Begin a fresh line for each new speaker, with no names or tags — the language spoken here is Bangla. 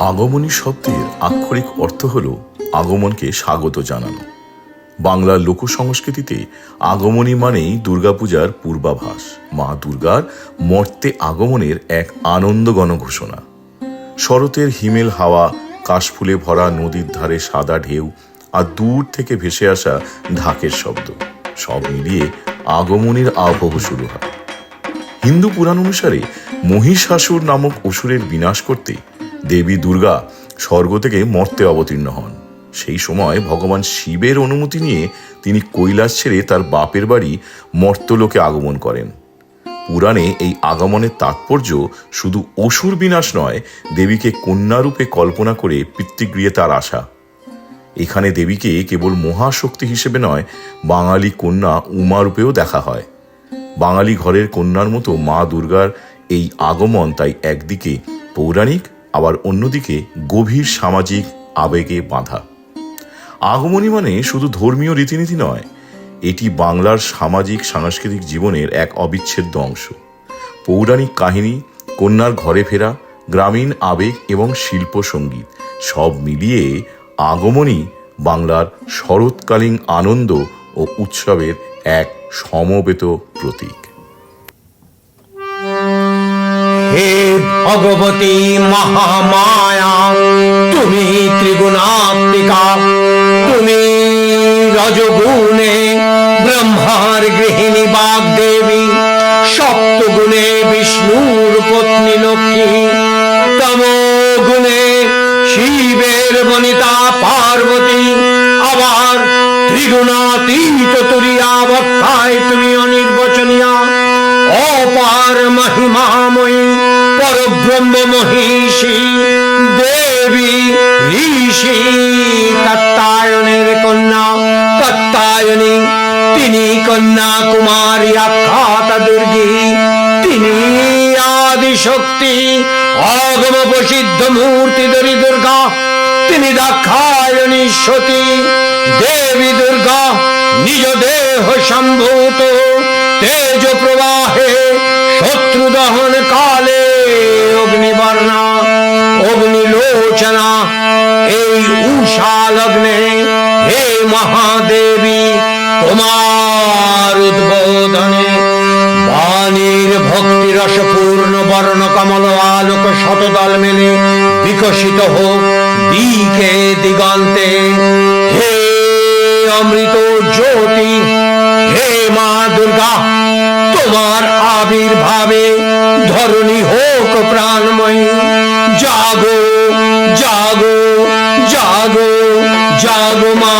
আগমনী শব্দের আক্ষরিক অর্থ হল আগমনকে স্বাগত জানানো। বাংলার লোক সংস্কৃতিতে আগমনী মানেই দুর্গাপূজার পূর্বাভাস। মা দুর্গার মর্তে আগমনের এক আনন্দগণ ঘোষণা। শরতের হিমেল হাওয়া, কাশফুলে ভরা নদীর ধারে সাদা ঢেউ আর দূর থেকে ভেসে আসা ঢাকের শব্দ। সব মিলিয়ে আগমনীর আবহ শুরু হয়। হিন্দু পুরাণ অনুসারে মহিষাসুর নামক অসুরের বিনাশ করতে দেবী দুর্গা স্বর্গ থেকে মর্তে অবতীর্ণ হন। সেই সময় ভগবান শিবের অনুমতি নিয়ে তিনি কৈলাস ছেড়ে তার বাপের বাড়ি মর্তলোকে আগমন করেন। পুরাণে এই আগমনের তাৎপর্য শুধু অসুর বিনাশ নয়, দেবীকে কন্যারূপে কল্পনা করে পিতৃগৃহে তার আশা এখানে দেবীকে কেবল মহাশক্তি হিসেবে নয়, বাঙালি কন্যা উমা রূপেও দেখা হয়। বাঙালি ঘরের কন্যার মতো মা দুর্গার এই আগমন তাই একদিকে পৌরাণিক, আবার অন্যদিকে গভীর সামাজিক আবেগে বাঁধা। আগমনী মানে শুধু ধর্মীয় রীতিনীতি নয়, এটি বাংলার সামাজিক, সাংস্কৃতিক জীবনের এক অবিচ্ছেদ্য অংশ। পৌরাণিক কাহিনী, কন্যার ঘরে ফেরা, গ্রামীণ আবেগ এবং শিল্প সংগীত, সব মিলিয়ে আগমনী বাংলার শরৎকালীন আনন্দ ও উৎসবের এক সমবেত প্রতীক।
হে ভগবতী মহামায়া, তুমি ত্রিগুণাত্মিকা, তুমি রজগুণে ব্রহ্মার গৃহিণী বাগদেবী, সপ্তগুণে বিষ্ণুর পত্নী লক্ষ্মী তম গুণে শিবের বনিতা পার্বতী, আবার ত্রিগুণাতীত তুরিয়াবত্তায় তুমি অনির্বচনীয়া, অপার মহিমাময়ী, পরব্রহ্ম মহিষী, দেবী, ঋষি কাত্তায়নের কন্যা কাত্তায়নী তিনি কন্যা কুমারী আখ্যাত দুর্গী, তিনি আদি শক্তি অগম প্রসিদ্ধ মূর্তি দরি দুর্গা, তিনি দাক্ষায়ণী সতী দেবী দুর্গা, নিজ দেহ সম্ভূত, তেজ প্রবাহে শত্রু দহন কালে অগ্নিবর্ণা, অগ্নিলোচনা, এই উষা লগ্নে হে মহাদেবী, তোমার উদ্বোধনে বাণীর ভক্তি রসপূর্ণ বর্ণ কমল আলোক শতদল মেলে বিকশিত হোক, দিকে দিগন্তে। হে অমৃত জ্যোতি হে মা দুর্গা তোমার আবির্ভাবে ধরণী হোক প্রাণময়ী জাগো জাগো জাগো জাগো মা